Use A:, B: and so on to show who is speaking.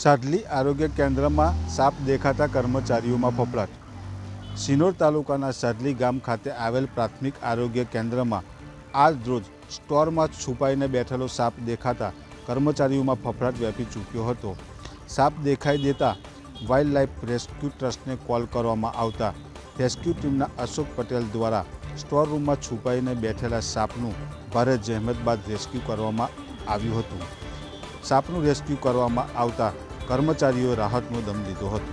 A: શડલી આરોગ્ય કેન્દ્રમાં સાપ દેખાતા કર્મચારીઓમાં ફફડાટ સિનોર તાલુકાના શડલી ગામ ખાતે આવેલ પ્રાથમિક આરોગ્ય કેન્દ્રમાં આજ રોજ સ્ટોર રૂમમાં છુપાઈને બેઠેલા સાપ દેખાતા કર્મચારીઓમાં ફફડાટ વ્યાપી ચૂક્યો હતો સાપ દેખાઈ દેતા વાઇલ્ડ લાઇફ રેસ્ક્યુ ટ્રસ્ટને કોલ કરવામાં આવતા રેસ્ક્યુ ટીમના अशोक પટેલ દ્વારા સ્ટોર રૂમમાં છુપાઈને બેઠેલા સાપનું ભરત જહેમદબાદ રેસ્ક્યુ કરવામાં આવ્યું હતું સાપનું રેસ્ક્યુ કરવામાં આવતા કર્મચારીઓએ રાહતનો દમ લીધો હતો